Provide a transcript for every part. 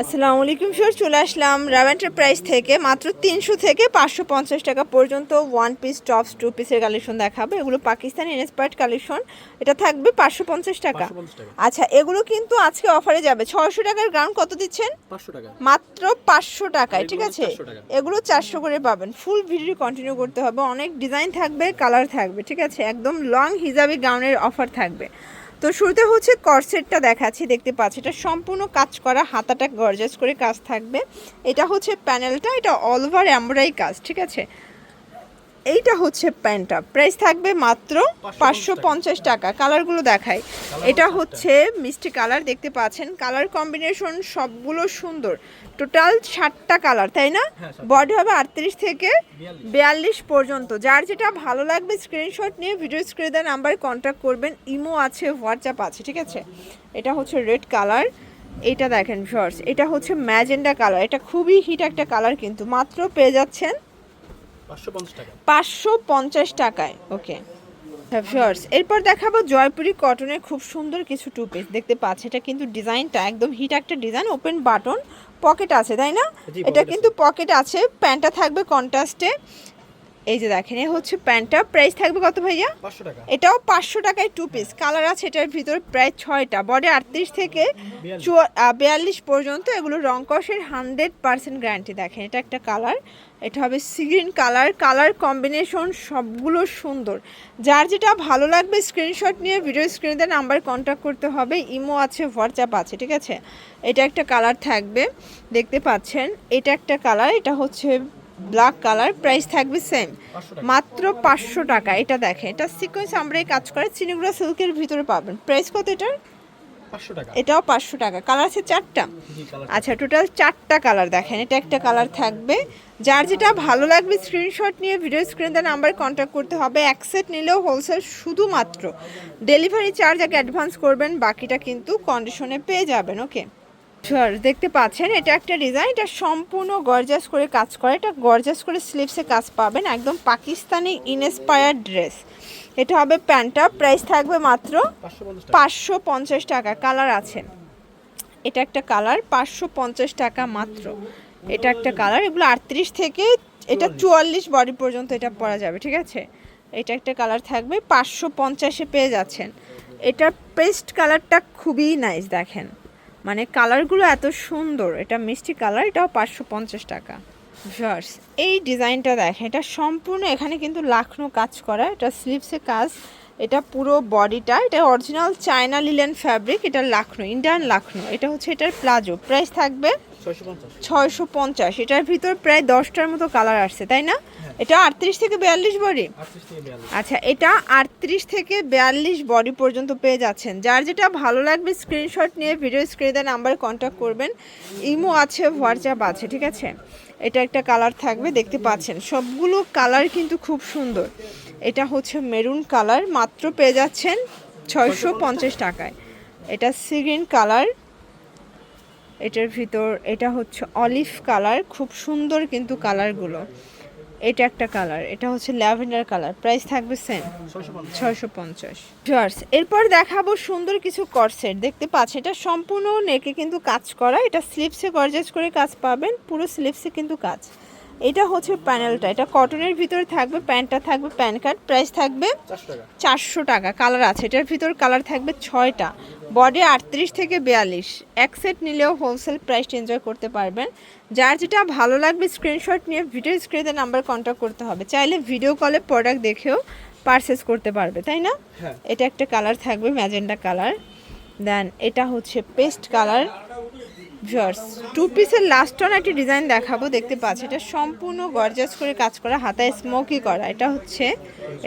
আসসালামু আলাইকুম স্যার চলে আসলাম রাব এন্টারপ্রাইজ থেকে মাত্র তিনশো থেকে পাঁচশো পঞ্চাশ টাকা পর্যন্ত ওয়ান পিস টপস টু পিসের কালেকশন দেখাবো। এগুলো পাকিস্তানি ইনস্পায়ার্ড কালেকশন এটা থাকবে পাঁচশো পঞ্চাশ টাকা। আচ্ছা এগুলো কিন্তু আজকে অফারে যাবে। ছয়শো টাকার গ্রাউন্ড কত দিচ্ছেন? মাত্র পাঁচশো টাকায় ঠিক আছে? এগুলো চারশো করে পাবেন। ফুল ভিডিও কন্টিনিউ করতে হবে। অনেক ডিজাইন থাকবে কালার থাকবে ঠিক আছে? একদম লং হিজাবি গাউনের অফার থাকবে। তো শুরুতে হচ্ছে কর্সেটটা দেখাচ্ছি, দেখতে পাচ্ছি। এটা সম্পূর্ণ কাজ করা, হাতাটা গর্জাস করে কাজ থাকবে। এটা হচ্ছে প্যানেলটা এটা অল ওভার অ্যাম্বরাই কাজ, ঠিক আছে? এইটা হচ্ছে প্যান্টটা। প্রাইস থাকবে মাত্র পাঁচশো পঞ্চাশ টাকা। কালারগুলো দেখাই। এটা হচ্ছে মিষ্টি কালার দেখতে পাচ্ছেন। কালার কম্বিনেশন সবগুলো সুন্দর। টোটাল ষাটটা কালার তাই না? হ্যাঁ, বডি হবে আটত্রিশ থেকে বিয়াল্লিশ। পর্যন্ত। যার যেটা ভালো লাগবে স্ক্রিনশট নিয়ে ভিডিও স্ক্রিনে নাম্বারে কন্ট্যাক্ট করবেন। ইমো আছে হোয়াটসঅ্যাপ আছে ঠিক আছে? এটা হচ্ছে রেড কালার এটা দেখেন শর্টস এটা হচ্ছে ম্যাজেন্ডা কালার এটা খুবই হিট একটা কালার কিন্তু। মাত্র পেয়ে যাচ্ছেন পাঁচশো পঞ্চাশ টাকায় ওকে ফিওর্স এরপর দেখাবো জয়পুরি কটনের খুব সুন্দর কিছু টু পিস দেখতে পাচ্ছি এটা কিন্তু ডিজাইনটা একদম হিট একটা ডিজাইন ওপেন বাটন পকেট আছে তাই না? এটা কিন্তু পকেট আছে প্যান্টটা থাকবে কন্ট্রাস্টে এই যে দেখেন এ হচ্ছে প্যান্টটা। প্রাইস থাকবে কত ভাইয়া? পাঁচশো টাকা। এটাও পাঁচশো টাকায় টু পিস কালার আছে এটার ভিতর প্রায় ছয়টা। বডি আটত্রিশ থেকে বিয়াল্লিশ। পর্যন্ত এগুলো রং কষের হান্ড্রেড পার্সেন্ট গ্যারান্টি দেখেন এটা একটা কালার এটা হবে সিগ্রিন কালার কালার কম্বিনেশন সবগুলো সুন্দর। যার যেটা ভালো লাগবে স্ক্রিনশট নিয়ে ভিডিও স্ক্রিনে নাম্বার কন্ট্যাক্ট করতে হবে। ইমো আছে হোয়াটসঅ্যাপ আছে ঠিক আছে? এটা একটা কালার থাকবে। দেখতে পাচ্ছেন? এটা একটা কালার এটা হচ্ছে ব্ল্যাক কালার প্রাইস থাকবে সেম মাত্র পাঁচশো টাকা এটা দেখেন এটা সিকোয়েন্স আমরা এই কাজ করে চিনিগুড়া সিল্কের ভিতরে পাবেন। প্রাইস কত এটার? এটাও পাঁচশো টাকা কালার আছে চারটা। আচ্ছা টোটাল চারটা কালার দেখেন এটা একটা কালার থাকবে। যার যেটা ভালো লাগবে স্ক্রিনশট নিয়ে ভিডিও স্ক্রিন স্ক্রিনে নাম্বার কন্ট্যাক্ট করতে হবে। এক সেট নিলেও হোলসেল শুধুমাত্র। ডেলিভারি চার্জ আগে অ্যাডভান্স করবেন বাকিটা কিন্তু কন্ডিশনে পেয়ে যাবেন ওকে দেখতে পাচ্ছেন এটা একটা ডিজাইন এটা সম্পূর্ণ গর্জাস করে কাজ করে এটা গর্জাস করে স্লিভসে কাজ পাবেন একদম পাকিস্তানি ইনস্পায়ার্ড ড্রেস এটা হবে প্যান্টটা প্রাইস থাকবে মাত্র পাঁচশো পঞ্চাশ টাকা। পাঁচশো পঞ্চাশ টাকা কালার আছে। এটা একটা কালার পাঁচশো পঞ্চাশ টাকা মাত্র। এটা একটা কালার এগুলো আটত্রিশ থেকে এটা চুয়াল্লিশ। বডি পর্যন্ত এটা পরা যাবে ঠিক আছে? এটা একটা কালার থাকবে পাঁচশো পঞ্চাশে পেয়ে যাচ্ছেন। এটার পেস্ট কালারটা খুবই নাইস দেখেন। মানে কালারগুলো এত সুন্দর, এটা মিষ্টি কালার, এটাও পাঁচশো পঞ্চাশ টাকা। ভার্স এই ডিজাইনটা দেখেন, এটা সম্পূর্ণ এখানে কিন্তু লাখনো কাজ করা, এটা স্লিভসে কাজ, এটা পুরো বডিটা, এটা অরিজিনাল চায়না লিলেন ফ্যাব্রিক এটা লাখনো ইন্ডিয়ান লাখনো, এটা হচ্ছে এটার প্লাজো প্রাইস থাকবে ছয়শো পঞ্চাশ। এটার ভিতর প্রায় দশটার মতো কালার আসছে তাই না? এটা আটত্রিশ থেকে বিয়াল্লিশ বডি আচ্ছা এটা আটত্রিশ থেকে বিয়াল্লিশ বডি পর্যন্ত পেয়ে যাচ্ছেন। যার যেটা ভালো লাগবে স্ক্রিনশট নিয়ে ভিডিও স্ক্রিনে নাম্বারে কন্ট্যাক্ট করবেন। ইমো আছে হোয়াটসঅ্যাপ আছে ঠিক আছে? এটা একটা কালার থাকবে দেখতে পাচ্ছেন। সবগুলো কালার কিন্তু খুব সুন্দর। এটা হচ্ছে মেরুন কালার মাত্র পেয়ে যাচ্ছেন ছয়শো পঞ্চাশ টাকায়। এটা সিগ্রিন কালার এটার ভিতর এটা হচ্ছে অলিভ কালার খুব সুন্দর কিন্তু কালারগুলো এটা একটা কালার এটা হচ্ছে ল্যাভেন্ডার কালার প্রাইস থাকবে সেম ছয়শো পঞ্চাশ। জার্স এরপর দেখাবো সুন্দর কিছু করসেট দেখতে পাচ্ছেন এটা সম্পূর্ণ নেকে কিন্তু কাজ করা এটা স্লিপসে গর্জাস করে কাজ পাবেন পুরো স্লিপসে কিন্তু কাজ। এটা হচ্ছে প্যানেলটা এটা কটনের ভিতরে থাকবে প্যান্টটা থাকবে প্যান কার্ড প্রাইস থাকবে চারশো টাকা। কালার আছে এটার ভিতর কালার থাকবে ছয়টা বডি আটত্রিশ থেকে বিয়াল্লিশ এক সেট নিলেও হোলসেল প্রাইস এনজয় করতে পারবেন। যার যেটা ভালো লাগবে স্ক্রিনশট নিয়ে ভিডিও স্ক্রিনে নাম্বার কন্ট্যাক্ট করতে হবে চাইলে ভিডিও কলে প্রোডাক্ট দেখেও পারচেস করতে পারবে তাই না? হ্যাঁ। এটা একটা কালার থাকবে ম্যাজেন্ডা কালার। দেন এটা হচ্ছে পেস্ট কালার। ভিউয়ার্স টু পিসের লাস্ট অন একটি ডিজাইন দেখাবো, দেখতে পাচ্ছি। এটা সম্পূর্ণ গর্জাস করে কাজ করা, হাতায় স্মোকি করা। এটা হচ্ছে,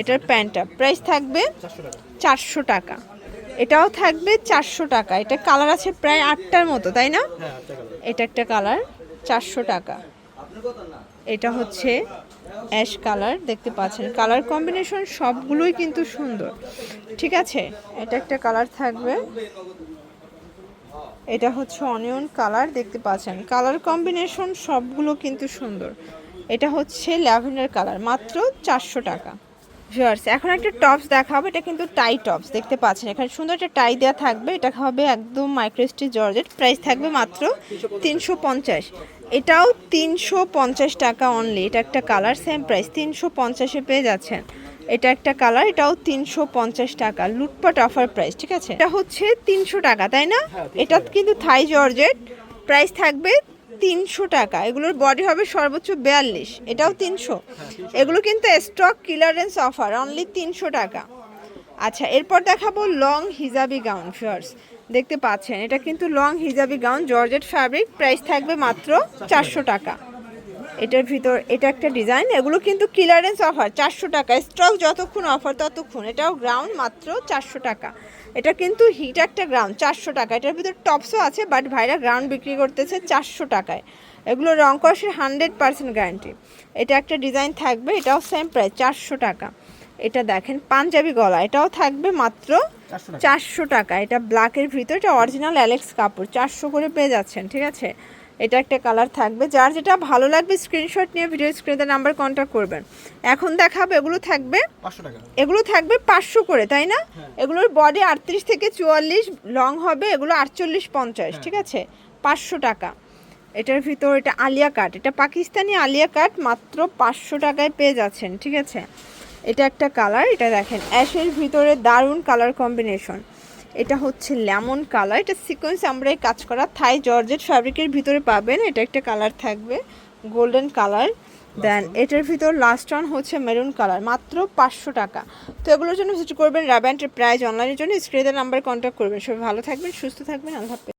এটার প্যান্টটা প্রাইস থাকবে চারশো টাকা। এটাও থাকবে চারশো টাকা। এটা কালার আছে প্রায় আটটার মতো, তাই না? এটা একটা কালার চারশো টাকা। এটা হচ্ছে অ্যাশ কালার দেখতে পাচ্ছেন। কালার কম্বিনেশন সবগুলোই কিন্তু সুন্দর। ঠিক আছে? এটা একটা কালার থাকবে। এটা হচ্ছে অনিয়ন কালার দেখতে পাচ্ছেন। কালার কম্বিনেশন সবগুলো কিন্তু সুন্দর। এটা হচ্ছে ল্যাভেন্ডার কালার মাত্র চারশো টাকা। ভিউয়ার্স এখন একটা টপস দেখাবো, এটা কিন্তু টাই টপস দেখতে পাচ্ছেন। এখানে সুন্দর একটা টাই দেওয়া থাকবে, এটা হবে একদম মাইক্রোস্টি জর্জেট প্রাইস থাকবে মাত্র তিনশো পঞ্চাশ। এটাও তিনশো পঞ্চাশ টাকা অনলি এটা একটা কালার সেম প্রাইস তিনশো পঞ্চাশে পেয়ে যাচ্ছেন। এটা একটা কালার এটাও তিনশো পঞ্চাশ টাকা। লুটপাট অফার প্রাইস ঠিক আছে? এটা হচ্ছে তিনশো টাকা তাই না? এটা কিন্তু থাই জর্জেট প্রাইস থাকবে তিনশো টাকা। এগুলোর বডি হবে সর্বোচ্চ বিয়াল্লিশ এটাও তিনশো। এগুলো কিন্তু স্টক ক্লিয়ারেন্স অফার অনলি তিনশো টাকা। আচ্ছা এরপর দেখাবো লং হিজাবি গাউন ফিয়ার্স দেখতে পাচ্ছেন এটা কিন্তু লং হিজাবি গাউন জর্জেট ফ্যাব্রিক প্রাইস থাকবে মাত্র চারশো টাকা। এটার ভিতর এটা একটা ডিজাইন এগুলো কিন্তু ক্লিয়ারেন্স অফার চারশো টাকা। স্টক যতক্ষণ অফার ততক্ষণ। এটাও গ্রাউন্ড মাত্র চারশো টাকা। এটা কিন্তু হিট একটা গ্রাউন্ড চারশো টাকা। এটার ভিতর টপসও আছে বাট ভাইরা গ্রাউন্ড বিক্রি করতেছে চারশো টাকায়। এগুলো রং কষের হান্ড্রেড পার্সেন্ট গ্যারান্টি এটা একটা ডিজাইন থাকবে এটাও সেম প্রাইস চারশো টাকা। এটা দেখেন পাঞ্জাবি গলা এটাও থাকবে মাত্র চারশো টাকা। চারশো টাকা। এটা ব্ল্যাকের ভিতর এটা অরিজিনাল অ্যালেক্স কাপড় চারশো করে পেয়ে যাচ্ছেন ঠিক আছে? এটা একটা কালার থাকবে। যার যেটা ভালো লাগবে স্ক্রিনশট নিয়ে ভিডিও স্ক্রিনে নাম্বার কন্ট্যাক্ট করবেন। এখন দেখাবো এগুলো থাকবে এগুলো থাকবে পাঁচশো করে তাই না? এগুলোর বডি আটত্রিশ থেকে চুয়াল্লিশ লং হবে এগুলো আটচল্লিশ পঞ্চাশ ঠিক আছে? পাঁচশো টাকা। এটার ভিতর এটা আলিয়া কাট এটা পাকিস্তানি আলিয়া কাট মাত্র পাঁচশো টাকায় পেয়ে যাচ্ছেন ঠিক আছে? এটা একটা কালার এটা দেখেন। অ্যাশের ভিতরে দারুণ কালার কম্বিনেশন এটা হচ্ছে লেমন কালার। এটা সিকোয়েন্স আমরা এই কাজ করা থাই জর্জেট ফ্যাব্রিকের ভিতরে পাবেন। এটা একটা কালার থাকবে গোল্ডেন কালার। দেন এটার ভিতর লাস্ট ওয়ান হচ্ছে মেরুন কালার মাত্র পাঁচশো টাকা। তো এগুলোর জন্য ভিজিট করবেন র্যাব প্রাইজ অনলাইনের জন্য। স্ক্রিনের নাম্বার কন্ট্যাক্ট করবেন। সবাই ভালো থাকবেন সুস্থ থাকবেন। আল্লাহ